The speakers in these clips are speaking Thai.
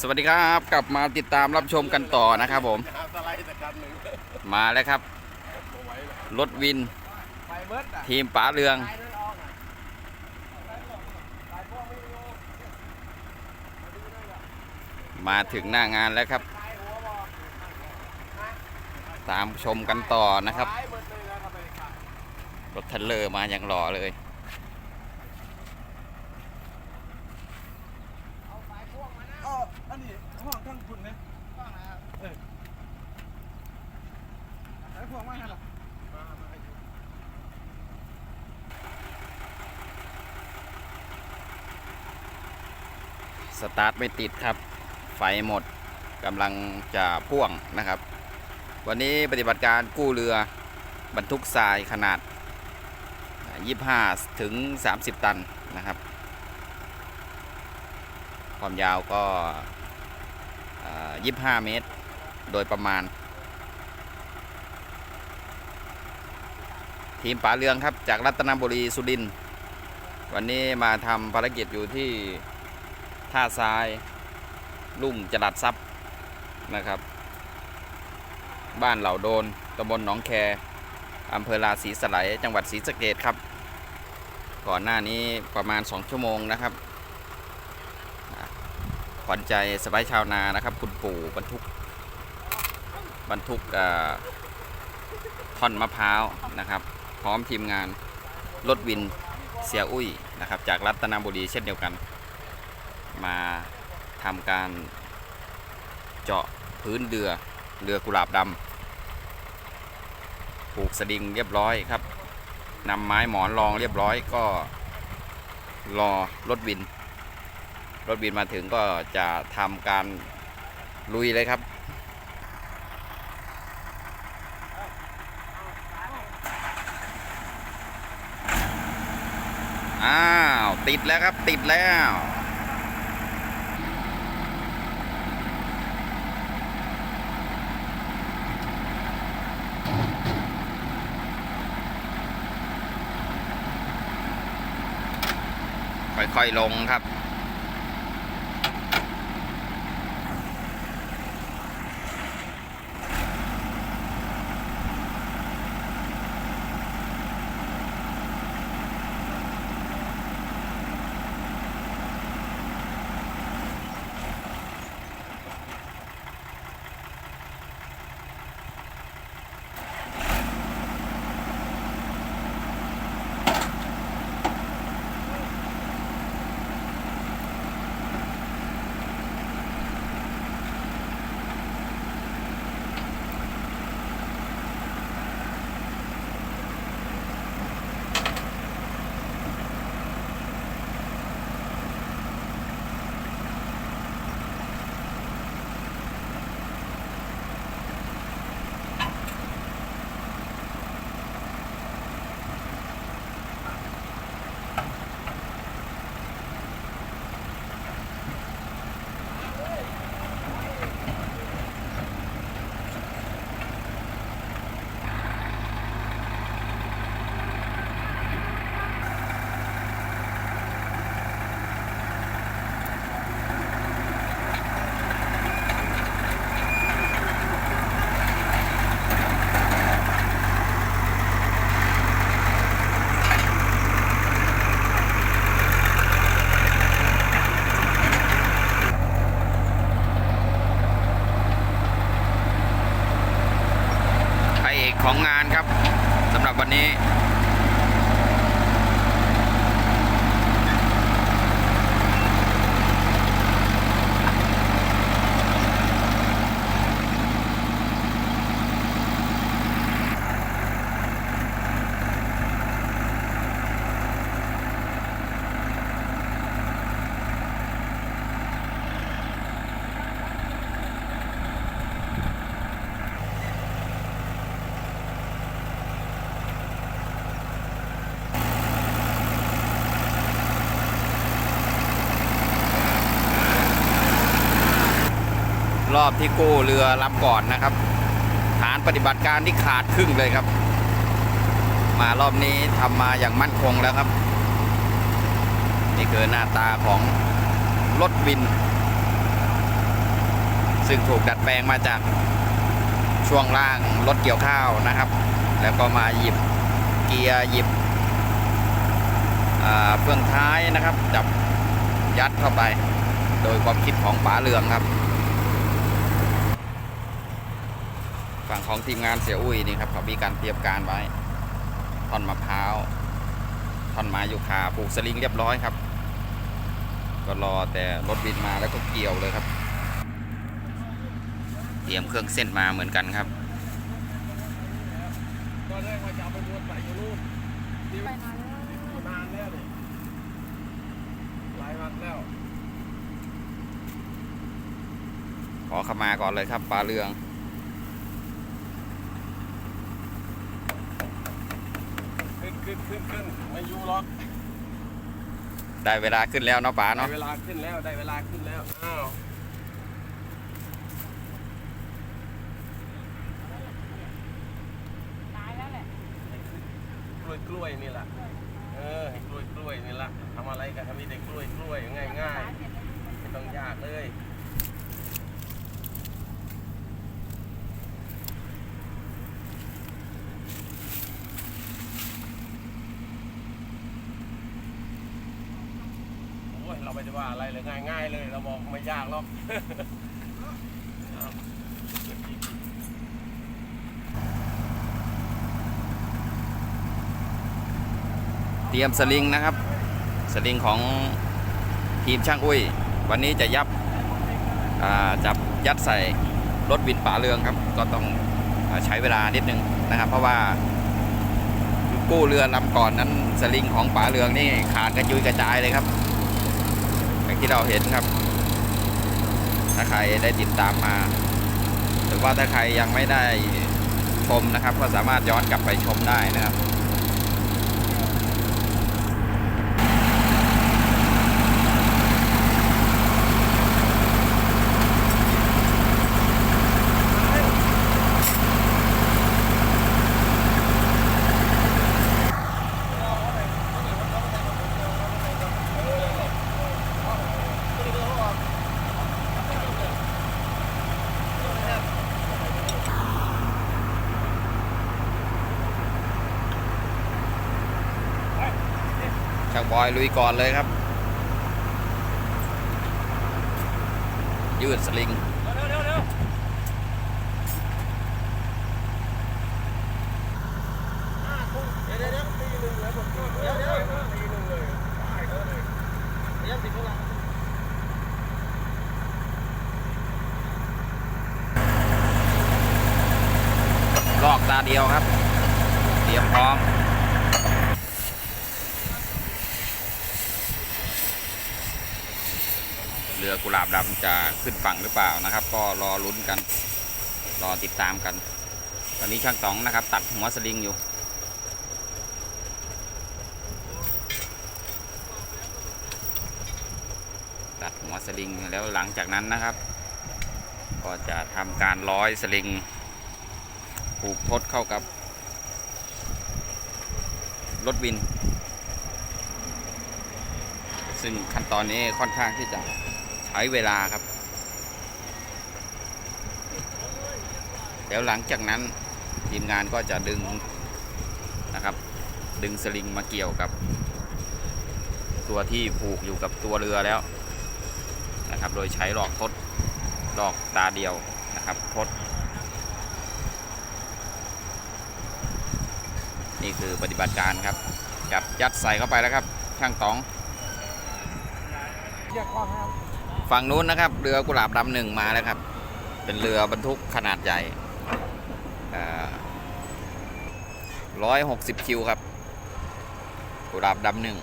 สวัสดีครับกลับมาติดตามรับชมกันต่อนะครับผม มาแล้วครับ รถวิน ทีมป๋าเรือง มาถึงหน้างานแล้วครับ ตามชมกันต่อนะครับ รถเทรลเลอร์มาอย่างหล่อเลย เอาสายพ่วงมานะ อ๋ออันนี้ห้องข้างคุณไหม พ่วงนะครับ สายพวงมาให้หรอ ส ตาร์ทไม่ติดครับ ไฟหมดกำลังจะพ่วงนะครับ วันนี้ปฏิบัติการกู้เรือบรรทุกทรายขนาด 25 ถึง 30 ตันนะครับ ความยาวก็ 25 เมตร โดยประมาณ ทีมป๋าเรืองครับ จากรัตนบุรีสุรินทร์วันนี้มาทำภารกิจอยู่ที่ ท่าทราย ลุ่มจรัดทรัพย์นะครับ บ้านเหล่าโดนตำบลหนองแคอำเภอราศีสไลยจังหวัดศรีสะเกดครับ ก่อนหน้านี้ประมาณ 2 ชั่วโมงนะครับขวัญใจสบายชาวนานะครับ คุณปู่บรรทุกบรรทุกท่อนมะพร้าวนะครับ พร้อมทีมงานรถวินเสียอุ้ยนะครับ จากรัตนบุรีเช่นเดียวกัน มาทำการเจาะพื้นเรือเรือกุหลาบดำผูกสดิงเรียบร้อยครับนำไม้หมอนรองเรียบร้อยก็รอรถวิน รถวินมาถึงก็จะทำการลุยเลยครับอ้าว ติดแล้วครับติดแล้ว ค่อยลงครับ ของงานครับสำหรับวันนี้ อบที่กู้เรือลำก่อนนะครับ ฐานปฏิบัติการที่ขาดครึ่งเลยครับ มารอบนี้ทำมาอย่างมั่นคงแล้วครับ นี่คือหน้าตาของรถวิน ซึ่งถูกดัดแปลงมาจากช่วงล่างรถเกี่ยวข้าวนะครับ แล้วก็มาหยิบเกียร์หยิบเฟืองท้ายนะครับ จับยัดเข้าไป โดยความคิดของป๋าเรืองครับ ฝั่งของทีมงานเสียอุ้ยนี่ครับเขามีการเตรียมการไว้ท่อนมะพร้าวท่อนไม้ยูคาปลูกสลิงเรียบร้อยครับ ก็รอแต่รถบินมาแล้วก็เกี่ยวเลยครับ เตรียมเครื่องเส้นมาเหมือนกันครับตอนแรกว่าจะเอาไปบวชใส่อยู่นู่นที่ไปนานแล้วนานแล้วนี่หลายวันแล้วขอขมาก่อนเลยครับปลาเรือง ขึ้นขึ้นขึ้นขึ้นไม่อยู่หรอกได้เวลาขึ้นแล้วเนาะป๋าได้เนาะ เวลาขึ้นแล้วได้เวลาขึ้นแล้วอ้าวตายแล้วแหละกล้วยกล้วยนี่แหละเออให้กล้วยกล้วยนี่แหละทำอะไรก็ทำนี่ได้กล้วยกล้วยง่ายง่ายๆไม่ต้องยากเลย เราไม่ได้ว่าอะไรเลยง่ายๆเลย เราบอกไม่ยากหรอกเตรียมสลิงนะครับ สลิงของทีมช่างอุ้ย วันนี้จะยับจับยัดใส่รถวินป๋าเรืองครับ ก็ต้องอใช้เวลานิดนึงนะครับ เพราะว่ากู้เรือลำก่อนนั้นสลิงของป๋าเรืองนี่ขาดกระจุยกระจายเลยครับ อย่างที่เราเห็นครับ ถ้าใครได้ติดตามมา หรือว่าถ้าใครยังไม่ได้ชมนะครับ ก็สามารถย้อนกลับไปชมได้นะครับ บอยลุยก่อนเลยครับ ยืดสลิง เร็วเร็วเร็วเดี๋ยวเดี๋ยวเดี๋ยวตีหนึ่งเลยผมเดี๋ยวเดี๋ยวตีหนึ่งเลยได้เลยเดี๋ยวติดข้างหลัง ลอกตาเดียวครับ เตรียมพร้อม เรือกุหลาบดำจะขึ้นฝั่งหรือเปล่านะครับ ก็รอลุ้นกัน รอติดตามกัน ตอนนี้ช่างต๋องนะครับ ตัดหัวสลิงอยู่ ตัดหัวสลิงแล้วหลังจากนั้นนะครับ ก็จะทำการร้อยสลิงผูกทดเข้ากับรถวิน ซึ่งขั้นตอนนี้ค่อนข้างที่จะ ช้เวลาครับแล้วหลังจากนั้นทีมงานก็จะดึงนะครับ ดึงสลิงมาเกี่ยวกับ ตัวที่ผูกอยู่กับตัวเรือแล้วนะครับ โดยใช้หลอกทดหลอกตาเดียวนะครับทดนี่คือปฏิบัติการครับจับยัดใส่เข้าไปแล้วครับ ช่างตองเรียกว่าครับ ฝั่งนู้นนะครับ เรือกุหลาบดำหนึ่งมาแล้วครับ เป็นเรือบรรทุกขนาดใหญ่ร้อยหกสิบคิวครับ กุหลาบดำหนึ่ง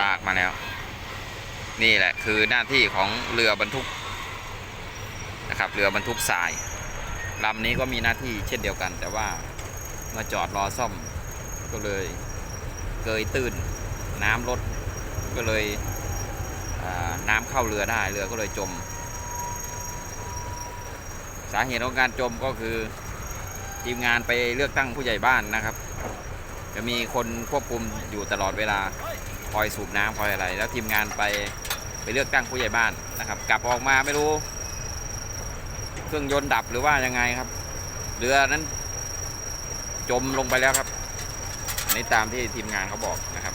ลากมาแล้ว นี่แหละคือหน้าที่ของเรือบรรทุกนะครับเรือบรรทุกทรายลำนี้ก็มีหน้าที่เช่นเดียวกัน แต่ว่ามาจอดรอซ่อมก็เลยเกยตื้นน้ำลดก็เลยน้ำเข้าเรือได้เรือก็เลยจม สาเหตุของการจมก็คือทีมงานไปเลือกตั้งผู้ใหญ่บ้านนะครับ จะมีคนควบคุมอยู่ตลอดเวลาคอยสูบน้ำคอยอะไร แล้วทีมงานไป ไปเลือกตั้งผู้ใหญ่บ้านนะครับ กลับออกมาไม่รู้ เครื่องยนต์ดับหรือว่ายังไงครับ เรือนั้น จมลงไปแล้วครับในตามที่ทีมงานเขาบอกนะครับ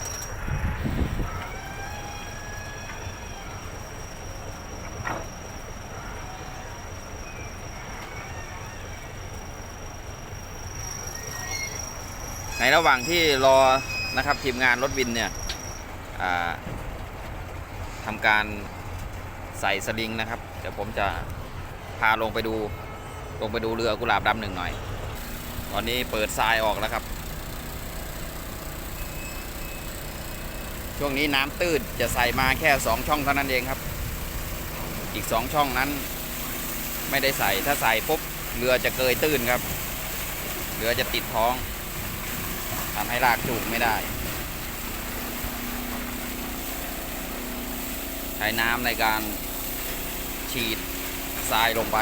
ในระหว่างที่รอนะครับทีมงานรถวินเนี่ยอ่า ทำการใส่สลิงนะครับ เดี๋ยวผมจะพาลงไปดู ลงไปดูเรือกุหลาบดำหนึ่งหน่อย ตอนนี้เปิดทรายออกแล้วครับ ช่วงนี้น้ำตื้นจะใส่มาแค่สองช่องเท่านั้นเองครับ อีกสองช่องนั้น ไม่ได้ใส่ถ้าใส่ปุ๊บเรือจะเกยตื้นครับ เรือจะติดท้องทำให้ลากจูงไม่ได้ ใช้น้ำในการฉีดทรายลงไป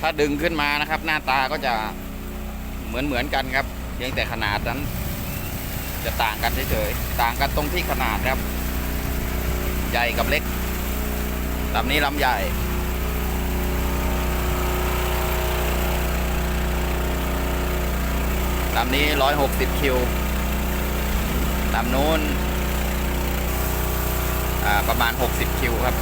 ถ้าดึงขึ้นมานะครับ หน้าตาก็จะเหมือนเหมือนกันครับ เพียงแต่ขนาดนั้น จะต่างกันเฉยๆต่างกันตรงที่ขนาดครับ ใหญ่กับเล็กลำนี้ลำใหญ่ลำนี้ 160 คิวลำนู้นอ่าประมาณ 60 คิวครับ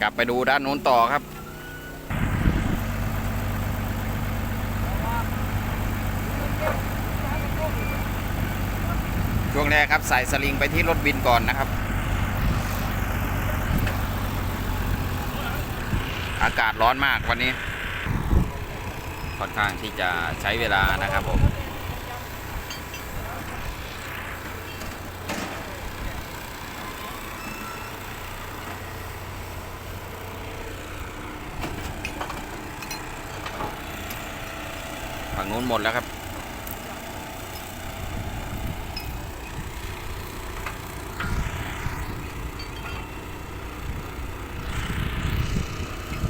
กลับไปดูด้านนู้นต่อครับช่วงแรกครับใส่สลิงไปที่รถบินก่อนนะครับ อากาศร้อนมากวันนี้ ค่อนข้างที่จะใช้เวลานะครับผม นู้นหมดแล้วครับ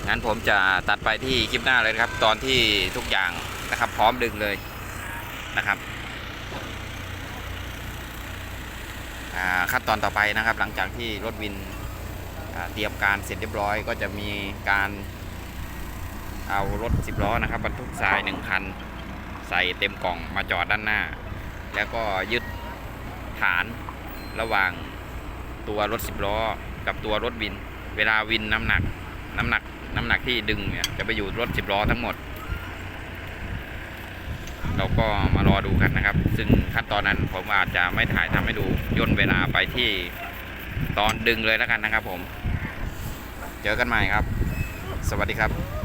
งั้นผมจะตัดไปที่คลิปหน้าเลยครับ ตอนที่ทุกอย่างนะครับพร้อมดึงเลยนะครับขั้นตอนต่อไปนะครับ หลังจากที่รถวินเตรียมการเสร็จเรียบร้อย ก็จะมีการเอารถสิบล้อนะครับบรรทุกทรายหนึ่งคัน ใส่เต็มกล่องมาจอดด้านหน้า แล้วก็ยึดฐานระหว่างตัวรถสิบล้อกับตัวรถวิน เวลาวินน้ำหนักน้ำหนักน้ำหนักที่ดึงเนี่ยจะไปอยู่รถสิบล้อทั้งหมด เราก็มารอดูกันนะครับ ซึ่งขั้นตอนนั้นผมอาจจะไม่ถ่ายทำให้ดูย่นเวลาไปที่ตอนดึงเลยแล้วกันนะครับผม เจอกันใหม่ครับ สวัสดีครับ